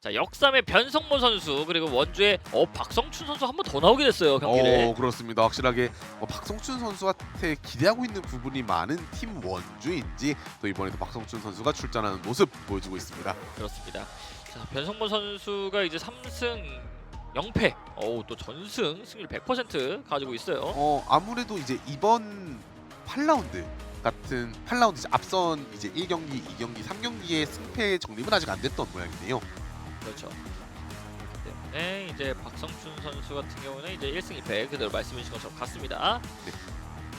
자 역삼의 변성모 선수 그리고 원주의 어 박성춘 선수 한 번 더 나오게 됐어요 경기를. 어, 그렇습니다. 확실하게 어, 박성춘 선수한테 기대하고 있는 부분이 많은 팀 원주인지 또 이번에도 박성춘 선수가 출전하는 모습 보여주고 있습니다. 그렇습니다. 자 변성모 선수가 이제 3승 0패. 어우 또 전승 승률 100% 가지고 있어요. 어 아무래도 이제 이번 8라운드 같은 8라운드 이제 앞선 이제 1경기, 2경기, 3경기의 승패 정립은 아직 안 됐던 모양이네요. 그렇죠. 때문에 이제 박성춘 선수 같은 경우는 이제 1승 2패 그대로 말씀해 주신 것처럼 같습니다. 네.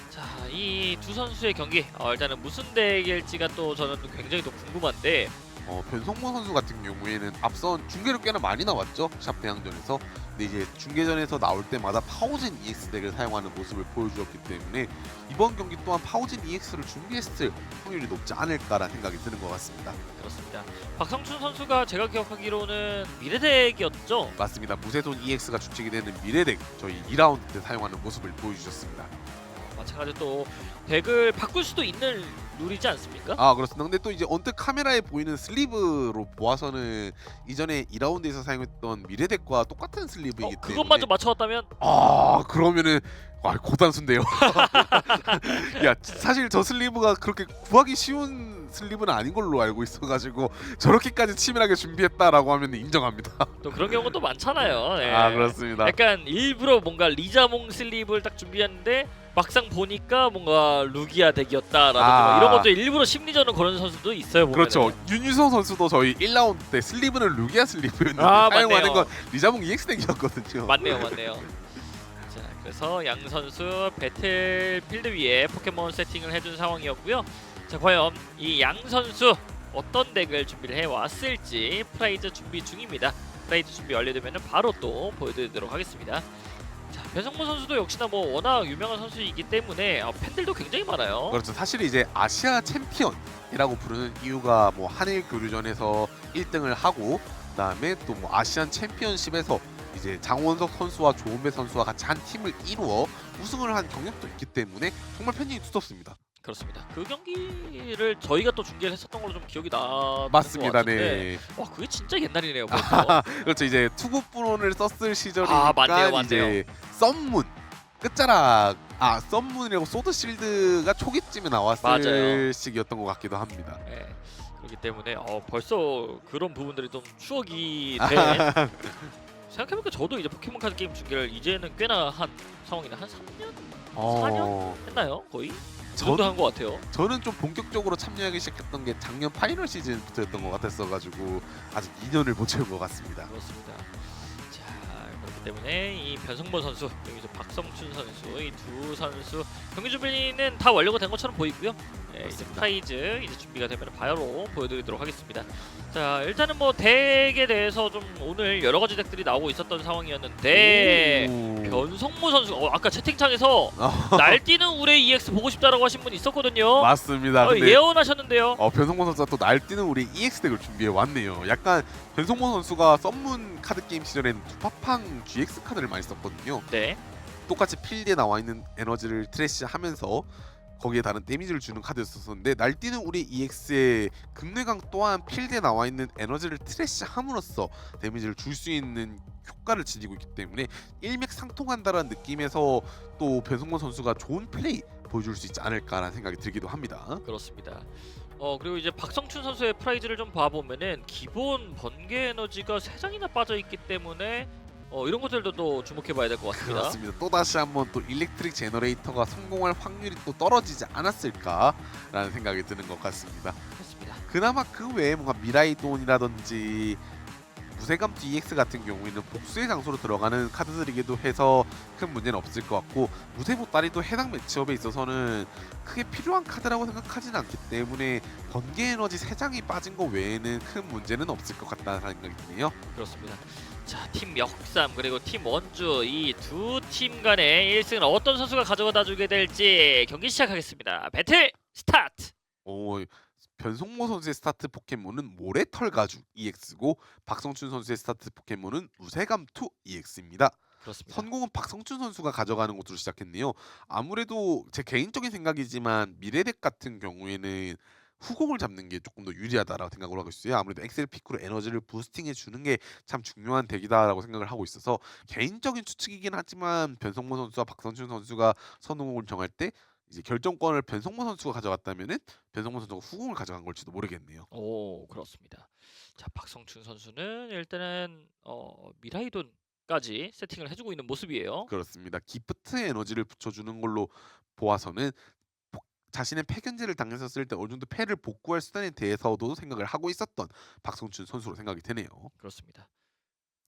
자, 이 두 선수의 경기 어, 일단은 무슨 대결지가 또 저는 굉장히 또 궁금한데 어, 변성모 선수 같은 경우에는 앞선 중계로 꽤나 많이 나왔죠? 샵 대항전에서. 근데 이제 중계전에서 나올 때마다 파워진 EX 덱을 사용하는 모습을 보여주었기 때문에 이번 경기 또한 파워진 EX를 준비했을 확률이 높지 않을까라는 생각이 드는 것 같습니다. 그렇습니다. 박성춘 선수가 제가 기억하기로는 미래덱이었죠. 맞습니다. 무쇠손 EX가 주축이 되는 미래덱 저희 2라운드 때 사용하는 모습을 보여주셨습니다 마찬가지로 또 덱을 바꿀 수도 있는 룰이지 않습니까? 아 그렇습니다 근데 또 이제 언뜻 카메라에 보이는 슬리브로 보아서는 이전에 2라운드에서 사용했던 미래덱과 똑같은 슬리브이기 어, 때문에 그것마저 맞춰왔다면 아 그러면은 아 고단수인데요. 야 사실 저 슬리브가 그렇게 구하기 쉬운 슬리브는 아닌 걸로 알고 있어가지고 저렇게까지 치밀하게 준비했다라고 하면 인정합니다. 또 그런 경우도 많잖아요. 예. 아 그렇습니다. 약간 일부러 뭔가 리자몽 슬립을 딱 준비했는데 막상 보니까 뭔가 루기아 덱이었다라든지 아. 뭐 이런 것도 일부러 심리전을 거는 선수도 있어요. 그렇죠. 윤유성 선수도 저희 1라운드 때 슬리브는 루기아 슬리브였는데 아, 사용하는 맞네요. 건 리자몽 EX 덱이었거든요. 맞네요, 맞네요. 자, 그래서 양 선수 배틀필드 위에 포켓몬 세팅을 해준 상황이었고요. 자, 과연 이 양 선수 어떤 덱을 준비를 해왔을지 프라이즈 준비 중입니다. 프라이즈 준비 완료되면 바로 또 보여드리도록 하겠습니다. 자, 변성문 선수도 역시나 뭐 워낙 유명한 선수이기 때문에 어, 팬들도 굉장히 많아요. 그렇죠. 사실 이제 아시아 챔피언이라고 부르는 이유가 뭐 한일 교류전에서 1등을 하고 그다음에 또 뭐 아시안 챔피언십에서 이제 장원석 선수와 조은배 선수와 같이 한 팀을 이루어 우승을 한 경력도 있기 때문에 정말 팬이 두텁습니다. 그렇습니다. 그 경기를 저희가 또 중계를 했었던 걸로 좀 기억이 나. 맞습니다. 네. 와, 그게 진짜 옛날이네요. 벌써. 그렇죠. 이제 투구 프론을 썼을 시절이니까 아, 맞네요, 맞네요. 이제 썸문 끝자락 아 썸문이라고 소드 실드가 초기쯤에 나왔을 맞아요. 시기였던 것 같기도 합니다. 네. 그렇기 때문에 어, 벌써 그런 부분들이 좀 추억이 돼. 생각해보니까 저도 이제 포켓몬 카드 게임 중계를 이제는 꽤나 한 상황이나 한 3년 어, 했나요? 거의? 정도 한 것 같아요. 저는 좀 본격적으로 참여하기 시작했던 게 작년 파이널 시즌부터였던 것 같았어가지고 아직 2년을 못 채운 것 같습니다. 그렇습니다. 자 그렇기 때문에 이 변성범 선수 이제 박성춘 선수 이 두 선수 경기 준비는 다 완료가 된 것처럼 보이고요. 네, 이제. 프라이즈 이제 준비가 되면 바로 보여드리도록 하겠습니다. 자 일단은 뭐 덱에 대해서 좀 오늘 여러 가지 덱들이 나오고 있었던 상황이었는데 오. 변성모 선수 어, 아까 채팅창에서 아, 날뛰는 우레 EX 보고 싶다라고 하신 분 있었거든요. 맞습니다. 어, 근데 예언하셨는데요. 어, 변성모 선수가 또 날뛰는 우리 EX 덱을 준비해 왔네요. 약간 변성모 선수가 썸문 카드 게임 시절에는 두파팡 GX 카드를 많이 썼거든요. 네. 똑같이 필드에 나와 있는 에너지를 트래시하면서 거기에 다른 데미지를 주는 카드였었는데 날뛰는 우리 EX의 극뇌강 또한 필드에 나와 있는 에너지를 트래시함으로써 데미지를 줄 수 있는 효과를 지니고 있기 때문에 일맥상통한다라는 느낌에서 또 변성모 선수가 좋은 플레이 보여줄 수 있지 않을까라는 생각이 들기도 합니다. 그렇습니다. 어 그리고 이제 박성춘 선수의 프라이즈를 좀 봐보면은 기본 번개 에너지가 세 장이나 빠져 있기 때문에 어 이런 것들도 또 주목해봐야 될 것 같습니다. 그렇습니다. 또 다시 한번 또 일렉트릭 제너레이터가 성공할 확률이 또 떨어지지 않았을까라는 생각이 드는 것 같습니다. 그렇습니다. 그나마 그 외에 뭔가 미라이돈이라든지 무쇠감투 EX 같은 경우에는 복수의 장소로 들어가는 카드들이기도 해서 큰 문제는 없을 것 같고 무쇠 보따리도 해당 매치업에 있어서는 크게 필요한 카드라고 생각하지는 않기 때문에 번개 에너지 3장이 빠진 거 외에는 큰 문제는 없을 것 같다는 생각이 드네요. 그렇습니다. 자, 팀 역삼 그리고 팀 원주 이 두 팀 간의 1승을 어떤 선수가 가져다 주게 될지 경기 시작하겠습니다. 배틀 스타트. 오, 변성모 선수의 스타트 포켓몬은 모래털 가죽 EX고 박성춘 선수의 스타트 포켓몬은 우세감투 EX입니다. 그렇습니다. 선공은 박성춘 선수가 가져가는 것으로 시작했네요. 아무래도 제 개인적인 생각이지만 미래덱 같은 경우에는 후공을 잡는 게 조금 더 유리하다라고 생각을 하고 있어요. 아무래도 엑셀 피크로 에너지를 부스팅해 주는 게 참 중요한 덱이다라고 생각을 하고 있어서 개인적인 추측이긴 하지만 변성모 선수와 박선춘 선수가 선호공을 정할 때 이제 결정권을 변성모 선수가 가져갔다면은 변성모 선수가 후공을 가져간 걸지도 모르겠네요. 오 그렇습니다. 자 박성춘 선수는 일단은 어, 미라이돈 까지 세팅을 해주고 있는 모습이에요. 그렇습니다. 기프트 에너지를 붙여주는 걸로 보아서는 복- 자신의 패견제를 당했었을 때 어느 정도 패를 복구할 수단에 대해서도 생각을 하고 있었던 박성춘 선수로 생각이 되네요. 그렇습니다.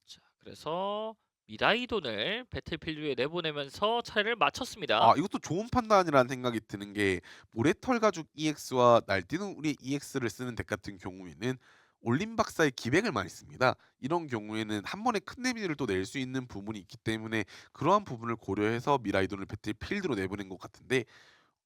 자 그래서 미라이돈을 배틀필드에 내보내면서 차례를 마쳤습니다. 아 이것도 좋은 판단이라는 생각이 드는 게 모래털 가죽 EX와 날뛰는 우리 EX를 쓰는 덱 같은 경우에는 올림 박사의 기백을 많이 씁니다. 이런 경우에는 한 번에 큰 데미지를 또 낼 수 있는 부분이 있기 때문에 그러한 부분을 고려해서 미라이돈을 배틀필드로 내보낸 것 같은데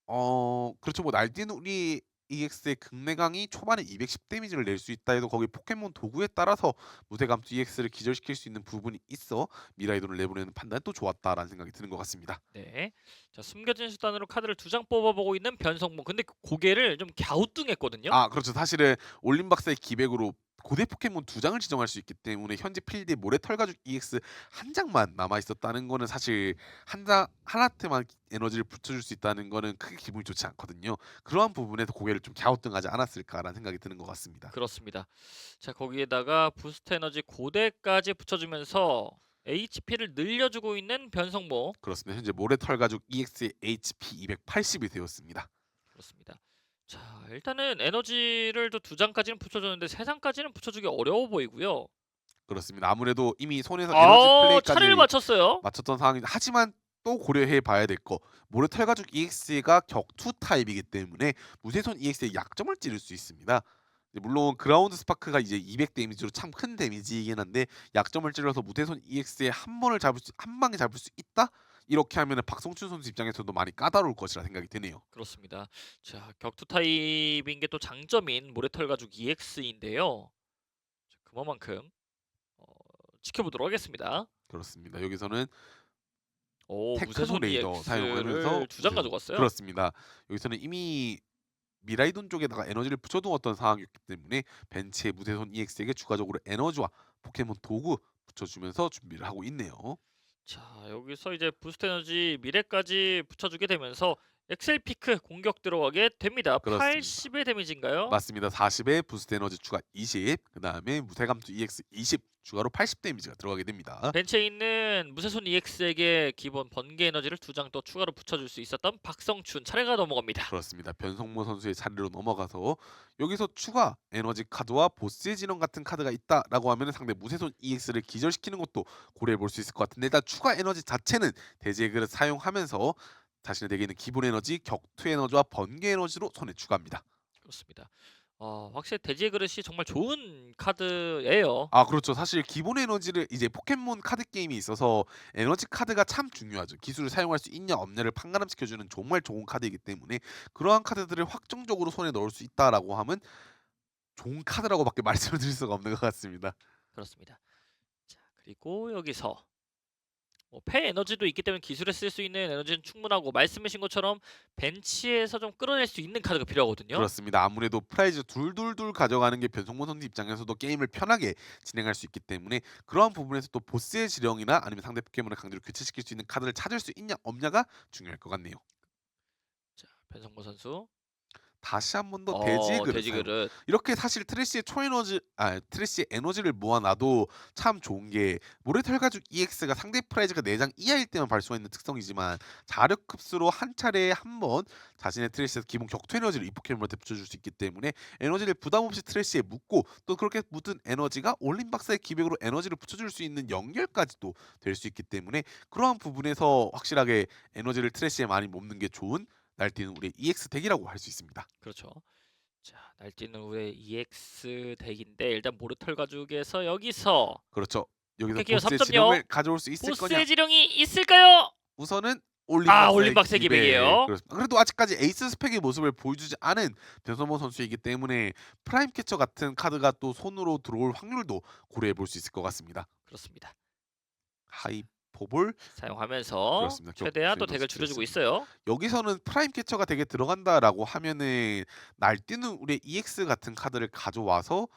어 그렇죠 뭐 날뛰는 우리 EX의 극내강이 초반에 210 데미지를 낼 수 있다 해도 거기 포켓몬 도구에 따라서 무쇠감투 EX를 기절시킬 수 있는 부분이 있어 미라이돈을 내보내는 판단이 또 좋았다라는 생각이 드는 것 같습니다. 네. 자 숨겨진 수단으로 카드를 두 장 뽑아보고 있는 변성문. 근데 그 고개를 좀 갸우뚱했거든요. 아 그렇죠. 사실은 올림 박사의 기백으로 고대 포켓몬 두 장을 지정할 수 있기 때문에 현재 필드에 모래털 가죽 EX 한 장만 남아 있었다는 거는 사실 한장 하나트만 에너지를 붙여줄 수 있다는 거는 크게 기분이 좋지 않거든요. 그러한 부분에서 고개를 좀 갸우뚱하지 않았을까라는 생각이 드는 것 같습니다. 그렇습니다. 자 거기에다가 부스트 에너지 고대까지 붙여주면서 HP를 늘려주고 있는 변성모. 그렇습니다. 현재 모래털 가죽 EX의 HP 280이 되었습니다. 그렇습니다. 자 일단은 에너지를 또두 장까지는 붙여줬는데 세 장까지는 붙여주기 어려워 보이고요. 그렇습니다. 아무래도 이미 손에서 에너지 아 플레이까지 맞췄어요. 맞췄던 상황이 하지만 또 고려해 봐야 될 거. 모래털 가죽 EX가 격투 타입이기 때문에 무쇠손 EX의 약점을 찌를 수 있습니다. 물론 그라운드 스파크가 이제 200 데미지로 참 큰 데미지이긴 한데 약점을 찌르서 무쇠손 EX에 한 번을 잡을 수 한 방에 잡을 수 있다? 이렇게 하면은 박성춘 선수 입장에서도 많이 까다로울 것이라 생각이 드네요. 그렇습니다. 자 격투 타입인 게 또 장점인 모래털 가죽 EX인데요. 그만큼 어, 지켜보도록 하겠습니다. 그렇습니다. 여기서는 오 테크노 레이더 사용하면서 EX를 두장 가져갔어요. 그렇습니다. 여기서는 이미 미라이돈 쪽에다가 에너지를 붙여두었던 상황이었기 때문에 벤치의 무쇠손 EX에게 추가적으로 에너지와 포켓몬 도구 붙여주면서 준비를 하고 있네요. 자 여기서 이제 부스트 에너지 미래까지 붙여주게 되면서 엑셀 피크 공격 들어가게 됩니다. 그렇습니다. 80의 데미지인가요? 맞습니다. 40에 부스트 에너지 추가 20, 그 다음에 무쇠감투 EX 20 추가로 80 데미지가 들어가게 됩니다. 벤치에 있는 무쇠손 EX에게 기본 번개 에너지를 두장또 추가로 붙여줄 수 있었던 박성춘 차례가 넘어갑니다. 그렇습니다. 변성모 선수의 자리로 넘어가서 여기서 추가 에너지 카드와 보스의 진원 같은 카드가 있다라고 하면 상대 무쇠손 EX를 기절시키는 것도 고려해 볼 수 있을 것 같은데 일단 추가 에너지 자체는 대지의 그릇 사용하면서 자신의 덱에 있는 기본 에너지, 격투 에너지와 번개 에너지로 손에 추가합니다. 그렇습니다. 어, 확실히 돼지의 그릇이 정말 좋은 카드예요. 아 그렇죠. 사실 기본 에너지를 이제 포켓몬 카드 게임이 있어서 에너지 카드가 참 중요하죠. 기술을 사용할 수 있냐 없냐를 판가름시켜 주는 정말 좋은 카드이기 때문에 그러한 카드들을 확정적으로 손에 넣을 수 있다라고 하면 좋은 카드라고밖에 말씀을 드릴 수가 없는 것 같습니다. 그렇습니다. 자 그리고 여기서 뭐, 폐 에너지도 있기 때문에 기술에 쓸 수 있는 에너지는 충분하고 말씀하신 것처럼 벤치에서 좀 끌어낼 수 있는 카드가 필요하거든요. 그렇습니다. 아무래도 프라이즈 둘둘둘 가져가는 게 변성모 선수 입장에서도 게임을 편하게 진행할 수 있기 때문에 그러한 부분에서 또 보스의 지령이나 아니면 상대 포켓몬의 강제로 교체시킬 수 있는 카드를 찾을 수 있냐 없냐가 중요할 것 같네요. 자 변성모 선수. 다시 한 번더 어, 돼지 그릇 돼지 사용. 그릇. 이렇게 사실 트래시의 초에너지 아 트래시의 에너지를 모아놔도 참 좋은 게 모래털 가죽 EX가 상대 프라이즈가 4장 이하일 때만 있는 특성이지만 자력 흡수로 한 차례에 한 번 자신의 트래시에서 기본 격투 에너지를 이 포켓몬한테 붙여줄 수 있기 때문에 에너지를 부담 없이 트래시에 묻고 또 그렇게 묻은 에너지가 올림 박사의 기백으로 에너지를 붙여줄 수 있는 연결까지도 될 수 있기 때문에 그러한 부분에서 확실하게 에너지를 트래시에 많이 먹는 게 좋은 날뛰는 우리 EX 덱이라고 할 수 있습니다. 그렇죠. 자 날뛰는 우의 EX 덱인데 일단 모르털 가죽에서 여기서 그렇죠. 여기서 보스의 3.0 지령을 가져올 수 있을 거냐? 보스의 지령이 있을까요? 우선은 올림 아, 박사의 올림 박사의 기백. 기백이에요. 그래도 아직까지 에이스 스펙의 모습을 보여주지 않은 변선모 선수이기 때문에 프라임 캐쳐 같은 카드가 또 손으로 들어올 확률도 고려해 볼 수 있을 것 같습니다. 그렇습니다. 하이 퍼 포볼 사용하면서 그렇습니다. 격- 최대한 또 덱을 줄여주고. 있어요. 여기서는 프라임 캐쳐가 되게 들어간다라고 하면은 날뛰는 우리의 EX 같은 카드를 가져와서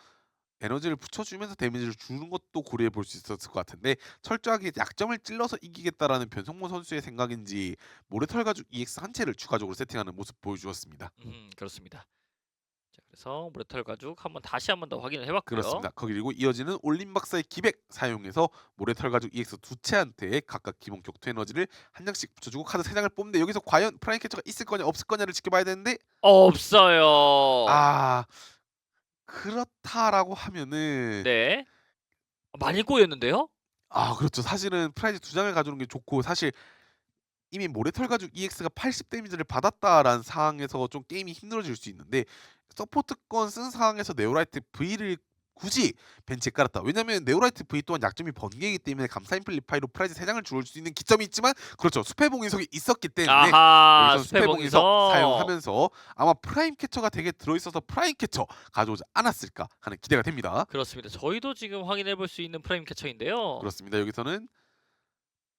에너지를 붙여주면서 데미지를 주는 것도 고려해 볼 수 있었을 것 같은데 철저하게 약점을 찔러서 이기겠다라는 변성모 선수의 생각인지 모래털 가죽 EX 한 채를 추가적으로 세팅하는 모습 보여주었습니다. 음, 그렇습니다. 자, 그래서 모래털 가죽 한번 다시 한번 더 확인을 해봤고요. 그렇습니다. 거기 그리고 이어지는 올림 박사의 기백 사용해서 모래털 가죽 EX 두 채한테 각각 기본 격투 에너지를 한 장씩 붙여주고 카드 세 장을 뽑는데 여기서 과연 프라임 캐쳐가 있을 거냐 없을 거냐를 지켜봐야 되는데 없어요. 아 그렇다라고 하면은 네. 많이 꼬였는데요? 아 그렇죠. 사실은 프라이즈 두 장을 가져오는 게 좋고 사실 이미 모래털 가죽 EX가 80 데미지를 받았다라는 상황에서 좀 게임이 힘들어질 수 있는데 서포트권 쓴 상황에서 네오라이트 V를 굳이 벤치에 깔았다. 왜냐면 네오라이트 V 또한 약점이 번개이기 때문에 감사 인 플리파이로 프라이즈 3장을 줄수 있는 기점이 있지만 그렇죠. 수페 봉인석이 있었기 때문에 아하, 봉인석 수페봉에서 사용하면서 아마 프라임 캐쳐가 되게 들어있어서 프라임 캐쳐 가져오지 않았을까 하는 기대가 됩니다. 그렇습니다. 저희도 지금 확인해 볼 수 있는 프레임 캐쳐인데요. 그렇습니다. 여기서는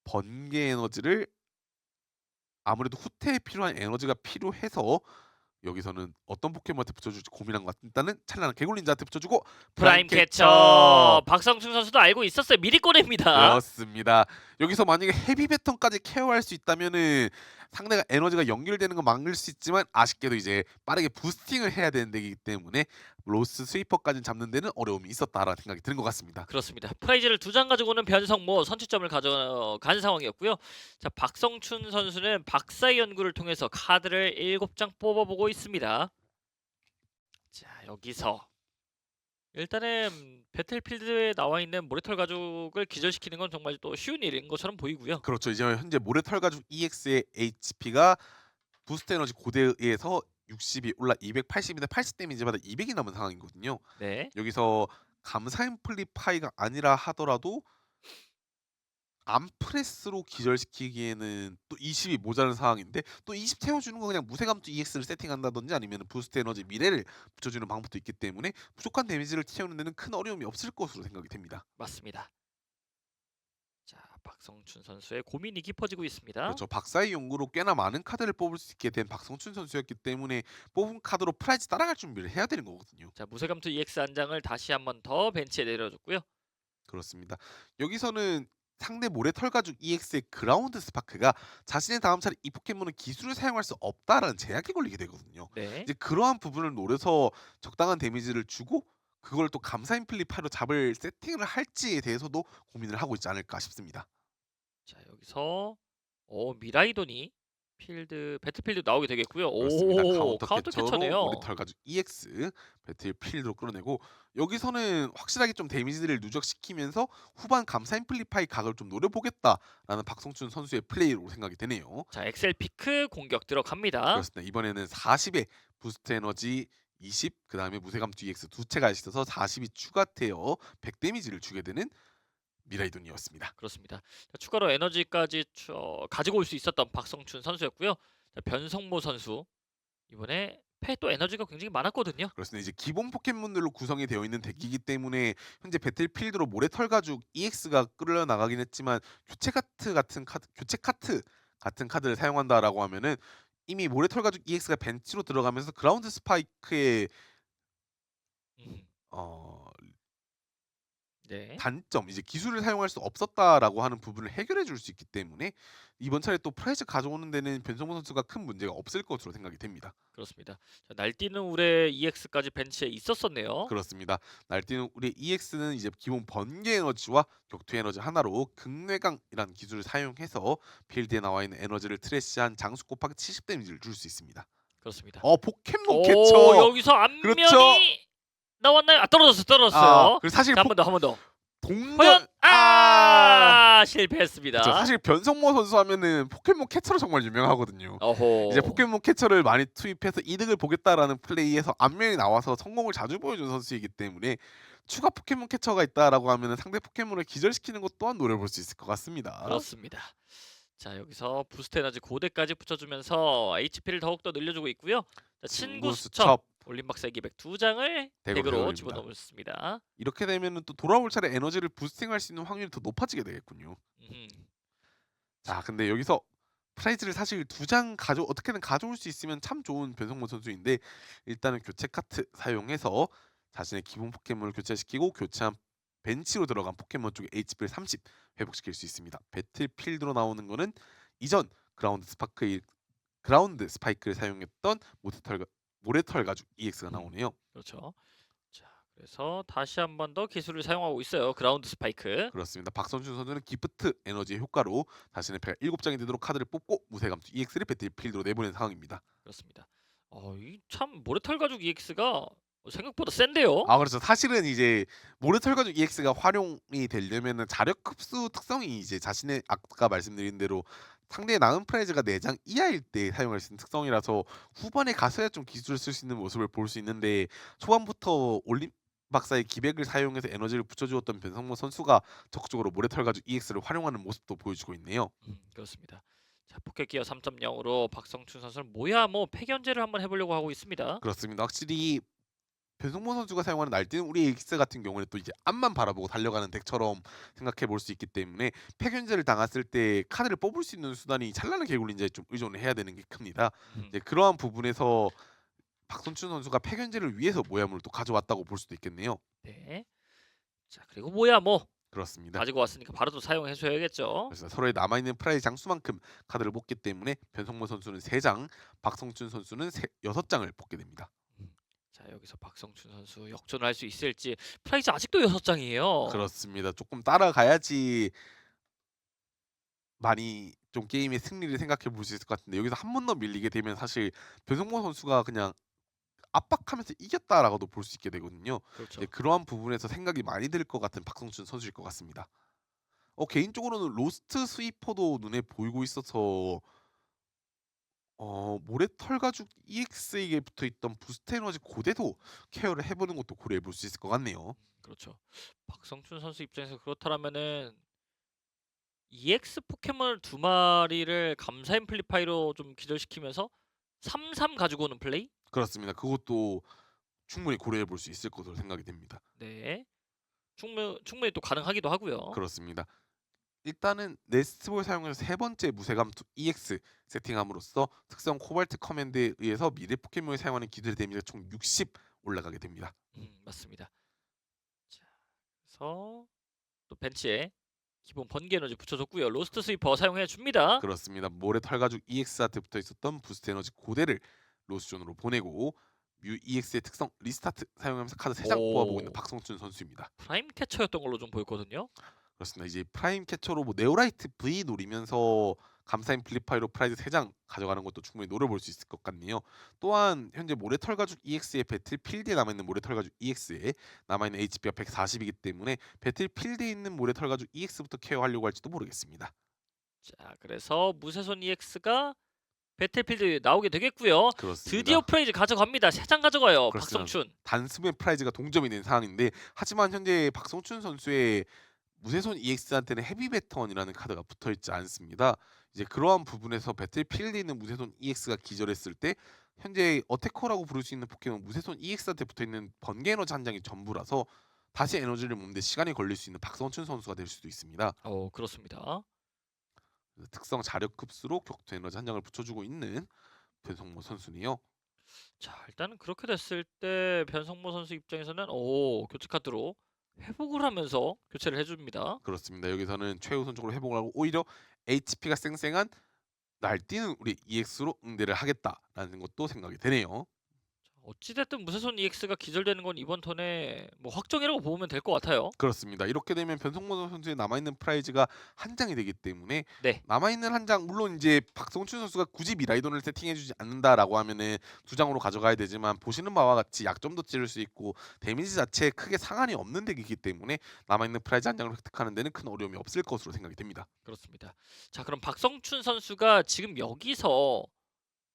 번개 에너지를 아무래도 후퇴에 필요한 에너지가 필요해서 여기서는 어떤 포켓몬한테 붙여줄지 고민한 것 같은 일단은 찰나는 개굴린자한테 붙여주고 프라임 캐쳐. 박성춘 선수도 알고 있었어요. 미리 꺼냅니다. 그렇습니다. 여기서 만약에 헤비 배턴까지 케어할 수 있다면은 상대가 에너지가 연결되는 건 막을 수 있지만 아쉽게도 이제 빠르게 부스팅을 해야 되는 데이기 때문에 로스 스위퍼까지 잡는 데는 어려움이 있었다라는 생각이 드는 것 같습니다. 그렇습니다. 프라이즈를 두 장 가지고는 변성모 선취점을 가져간 상황이었고요. 자 박성춘 선수는 박사의 연구를 통해서 카드를 7장 뽑아보고 있습니다. 자 여기서 일단은 배틀필드에 나와 있는 모래털 가죽을 기절시키는 건 정말 또 쉬운 일인 것처럼 보이고요. 그렇죠. 이제 현재 모래털 가죽 EX의 HP가 부스트 에너지 고대에 의해서 60이 올라 280인데 80 데미지마다 200이 남은 상황이거든요. 네. 여기서 감사인 플리파이가 아니라 하더라도 암프레스로 기절시키기에는 또 20이 모자란 상황인데 또 20 태워주는 건 그냥 무쇠감투 EX를 세팅한다든지 아니면 부스트 에너지 미래를 붙여주는 방법도 있기 때문에 부족한 데미지를 채우는 데는 큰 어려움이 없을 것으로 생각이 됩니다. 맞습니다. 자 박성춘 선수의 고민이 깊어지고 있습니다. 그렇죠. 박사의 연구로 꽤나 많은 카드를 뽑을 수 있게 된 박성춘 선수였기 때문에 뽑은 카드로 프라이즈 따라갈 준비를 해야 되는 거거든요. 자 무쇠감투 EX 한 장을 다시 한 번 더 벤치에 내려줬고요. 그렇습니다. 여기서는 상대 모래털 가죽 EX의 그라운드 스파크가 자신의 다음 차례 이 포켓몬은 기술을 사용할 수 없다라는 제약이 걸리게 되거든요. 네. 이제 그러한 부분을 노려서 적당한 데미지를 주고 그걸 또 감사 인 플리파이로 잡을 세팅을 할지에 대해서도 고민을 하고 있지 않을까 싶습니다. 자 여기서 어 미라이돈이 필드 배틀필드 나오게 되겠고요. 그렇습니다. 오 카운터, 캐쳐네요. 모래털 가죽 EX 배틀필드로 끌어내고 여기서는 확실하게 좀 데미지를 누적시키면서 후반 감사 인 플리파이 각을 좀 노려보겠다라는 박성춘 선수의 플레이로 생각이 되네요. 자 엑셀 피크 공격 들어갑니다. 그렇습니다. 이번에는 40의 부스트 에너지 20, 그 다음에 무쇠감 GX 두 채가 있어서 40이 추가되어 100 데미지를 주게 되는 미라이돈이었습니다. 그렇습니다. 자, 추가로 에너지까지 추- 어, 가지고 올 수 있었던 박성춘 선수였고요. 자, 변성모 선수 이번에 패또 에너지가 굉장히 많았거든요. 그렇습니다. 이제 기본 포켓몬들로 구성이 되어 있는 덱이기 때문에 현재 배틀필드로 모래털 가죽 EX가 끌려 나가긴 했지만 교체 카트 같은 카드, 교체 카트 같은 카드를 사용한다라고 하면은 이미 모래털 가죽 EX가 벤치로 들어가면서 그라운드 스파이크의 음, 어, 네. 단점 이제 기술을 사용할 수 없었다라고 하는 부분을 해결해 줄 수 있기 때문에 이번 차례 또 프라이즈 가져오는 데는 변성모 선수가 큰 문제가 없을 것으로 생각이 됩니다. 그렇습니다. 자, 날뛰는 우레 EX까지 벤치에 있었었네요. 그렇습니다. 날뛰는 우리 EX는 이제 기본 번개 에너지와 격투 에너지 하나로 극뇌강이라는 기술을 사용해서 필드에 나와 있는 에너지를 트래시한 장수 곱하기 70 데미지를 줄 수 있습니다. 그렇습니다. 어 포켓몬 오, 캐쳐. 여기서 안면이 그렇죠. 나왔나요? 아 떨어졌어, 아, 떨어졌어요. 그리고 사실 자, 한번 더, 한 번 더. 동전 허연 아, 실패했습니다. 그렇죠. 사실 변성모 선수 하면은 포켓몬 캐쳐로 정말 유명하거든요. 어호. 이제 포켓몬 캐쳐를 많이 투입해서 이득을 보겠다라는 플레이에서 안면이 나와서 성공을 자주 보여준 선수이기 때문에 추가 포켓몬 캐쳐가 있다라고 하면 상대 포켓몬을 기절시키는 것 또한 노려볼 수 있을 것 같습니다. 그렇습니다. 자 여기서 부스트 에너지 고대까지 붙여주면서 HP를 더욱더 늘려주고 있고요. 자, 친구 수첩 올림박사 기백 두 장을 덱으로 덱으로. 집어넣습니다. 이렇게 되면은 또 돌아올 차례 에너지를 부스팅할 수 있는 확률이 더 높아지게 되겠군요. 음. 자, 근데 여기서 프라이즈를 사실 두 장 가져 어떻게든 가져올 수 있으면 참 좋은 변성모 선수인데 일단은 교체 카트 사용해서 자신의 기본 포켓몬을 교체시키고 교체한 벤치로 들어간 포켓몬 쪽에 HP를 30 회복시킬 수 있습니다. 배틀필드로 나오는 거는 이전 그라운드 스파크 그라운드 스파이크를 사용했던 모래털 모래털 가죽 EX가 음. 나오네요. 그렇죠. 자, 그래서 다시 한 번 더 기술을 사용하고 있어요. 그라운드 스파이크. 그렇습니다. 박선준 선수는 기프트 에너지의 효과로 자신의 패가 7장이 되도록 카드를 뽑고 무쇠 감투 EX를 배틀필드로 내보낸 상황입니다. 그렇습니다. 어, 이 참 모래털 가죽 EX가 생각보다 센데요. 아 그렇죠. 사실은 이제 모래털 가죽 EX가 활용이 되려면은 자력 흡수 특성이 이제 자신의 아까 말씀드린 대로 상대의 나은 프라이즈가 4장 이하일 때 사용할 수 있는 특성이라서 후반에 가서야 좀 기술을 쓸 수 있는 모습을 볼 수 있는데 초반부터 올림 박사의 기백을 사용해서 에너지를 붙여주었던 변성모 선수가 적극적으로 모래털 가죽 EX를 활용하는 모습도 보여주고 있네요. 음, 그렇습니다. 자, 포켓 기어 3.0으로 박성춘 선수는 뭐야 뭐 폐견제를 한번 해보려고 하고 있습니다. 그렇습니다. 확실히 변성모 선수가 사용하는 날뛰는 우리 엑스 같은 경우는 또 이제 앞만 바라보고 달려가는 덱처럼 생각해 볼 수 있기 때문에 폐견제를 당했을 때 카드를 뽑을 수 있는 수단이 찬란한 개굴린자에 좀 의존을 해야 되는 게 큽니다. 음, 이제 그러한 부분에서 박선춘 선수가 폐견제를 위해서 모야물을 또 가져왔다고 볼 수도 있겠네요. 네. 자, 그리고 뭐야 뭐 그렇습니다. 가지고 왔으니까 바로 또 사용해 줘야겠죠. 그래서 서로의 남아 있는 프라이즈 장수만큼 카드를 뽑기 때문에 변성모 선수는 3장, 박성춘 선수는 6장을 뽑게 됩니다. 자, 여기서 박성춘 선수 역전을 할 수 있을지 프라이즈 아직도 6장이에요. 그렇습니다. 조금 따라가야지 많이 좀 게임의 승리를 생각해 볼 수 있을 것 같은데 여기서 한 번 더 밀리게 되면 사실 변성모 선수가 그냥 압박하면서 이겼다라고도 볼 수 있게 되거든요. 그렇죠. 네, 그러한 부분에서 생각이 많이 들 것 같은 박성춘 선수일 것 같습니다. 어 개인적으로는 로스트 스위퍼도 눈에 보이고 있어서 어 모래털 가죽 EX에게 붙어 있던 부스트 에너지 고대도 케어를 해보는 것도 고려해 볼 수 있을 것 같네요. 그렇죠. 박성춘 선수 입장에서 그렇다면은 EX 포켓몬 두 마리를 감사 앰플리파이로 좀 기절시키면서 3-3 가지고 오는 플레이? 그렇습니다. 그것도 충분히 고려해 볼 수 있을 것으로 생각이 됩니다. 네. 충분 충분히 또 가능하기도 하고요. 그렇습니다. 일단은 네스트볼 사용해서 세 번째 무쇠감투 EX 세팅함으로써 특성 코발트 커맨드에 의해서 미래 포켓몬을 사용하는 기술 데미지가 총 60 올라가게 됩니다. 음, 맞습니다. 자, 그래서 또 벤치에 기본 번개 에너지 붙여줬고요. 로스트 스위퍼 사용해 줍니다. 그렇습니다. 모래 털가죽 EX한테 붙어 있었던 부스트 에너지 고대를 로스존으로 보내고 뮤 EX의 특성 리스타트 사용하면서 카드 3장 오. 뽑아보고 있는 박성춘 선수입니다. 프라임 캐쳐였던 걸로 좀 보였거든요. 그렇습니다. 이제 프라임 캐쳐로 뭐 네오라이트 V 노리면서 감사인 플리파이로 프라이즈 3장 가져가는 것도 충분히 노려볼 수 있을 것 같네요. 또한 현재 모래털 가죽 EX의 배틀필드에 남아있는 모래털 가죽 EX에 남아있는 HP가 140이기 때문에 배틀필드에 있는 모래털 가죽 EX부터 케어하려고 할지도 모르겠습니다. 자, 그래서 무쇠손 EX가 배틀필드 나오게 되겠고요. 그렇습니다. 드디어 프라이즈 가져갑니다. 세 장 가져가요. 그렇습니다. 박성춘. 단숨에 프라이즈가 동점이 된 상황인데 하지만 현재 박성춘 선수의 무쇠손 EX한테는 헤비 배턴이라는 카드가 붙어 있지 않습니다. 이제 그러한 부분에서 배틀필드에 있는 무쇠손 EX가 기절했을 때 현재 어테커라고 부를 수 있는 포켓몬 무쇠손 EX한테 붙어 있는 번개 에너지 한 장이 전부라서 다시 에너지를 모는데 시간이 걸릴 수 있는 박성춘 선수가 될 수도 있습니다. 어, 그렇습니다. 특성 자력 흡수로 격투 에너지 한 장을 붙여주고 있는 변성모 선수네요. 자, 일단은 그렇게 됐을 때 변성모 선수 입장에서는 오, 교체 카드로 회복을 하면서 교체를 해 줍니다. 그렇습니다. 여기서는 최우선적으로 회복을 하고 오히려 HP가 쌩쌩한 날뛰는 우리 EX로 응대를 하겠다라는 것도 생각이 되네요. 어찌 됐든 무쇠손 EX가 기절되는 건 이번 턴에 뭐 확정이라고 보면 될 것 같아요. 그렇습니다. 이렇게 되면 변성모 선수의 남아 있는 프라이즈가 한 장이 되기 때문에 네. 남아 있는 한 장 물론 이제 박성춘 선수가 굳이 미라이돈을 세팅해 주지 않는다라고 하면은 두 장으로 가져가야 되지만 보시는 바와 같이 약점도 찌를 수 있고 데미지 자체에 크게 상한이 없는 덱이기 때문에 남아 있는 프라이즈 한 장을 획득하는 데는 큰 어려움이 없을 것으로 생각이 됩니다. 그렇습니다. 자, 그럼 박성춘 선수가 지금 여기서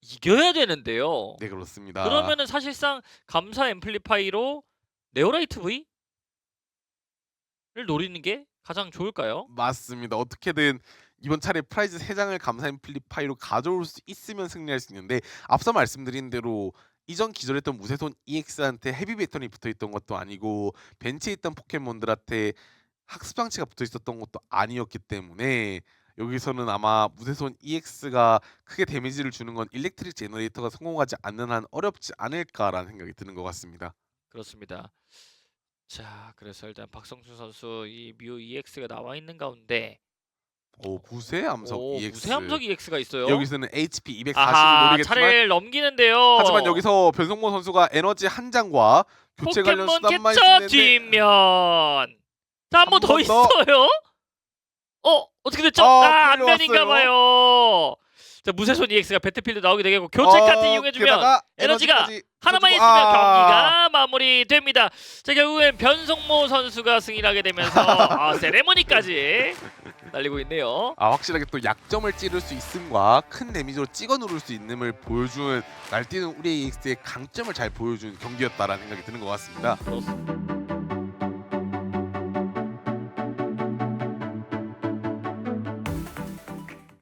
이겨야 되는데요. 네 그렇습니다. 그러면은 사실상 감사 앰플리파이로 네오라이트 V를 노리는 게 가장 좋을까요? 맞습니다. 어떻게든 이번 차례 프라이즈 3장을 감사인 플리파이로 가져올 수 있으면 승리할 수 있는데 앞서 말씀드린 대로 이전 기절했던 무쇠손 EX한테 헤비 배턴이 붙어 있던 것도 아니고 벤치에 있던 포켓몬들한테 학습 장치가 붙어 있었던 것도 아니었기 때문에 여기서는 아마 무쇠손 EX가 크게 데미지를 주는 건 일렉트릭 제너레이터가 성공하지 않는 한 어렵지 않을까라는 생각이 드는 것 같습니다. 그렇습니다. 자, 그래서 일단 박성준 선수 이 뮤 EX가 나와 있는 가운데 오 무쇠 암석 오, EX 무쇠 함석 EX가 있어요. 여기서는 HP 240을 아하, 노리겠지만 차례를 넘기는데요. 하지만 여기서 변성모 선수가 에너지 한 장과 교체 관련 포켓몬 수단만 있는데 뒷면. 자, 한 번더 한번 더. 있어요. 어, 어떻게 됐죠? 어, 아, 끌려왔어요. 안면인가 봐요. 자, 무쇠손 EX가 배틀필드 나오게 되겠고 교체 카드 어, 이용해 주면 게다가 에너지가 에너지까지 하나만 있으면 아. 경기가 마무리됩니다. 자 결국엔 변성모 선수가 승리하게 되면서 아, 세레머니까지 날리고 있네요. 아 확실하게 또 약점을 찌를 수 있음과 큰 데미지로 찍어 누를 수 있음을 보여준 날뛰는 우리 EX의 강점을 잘 보여준 경기였다라는 생각이 드는 것 같습니다. 그렇습니다.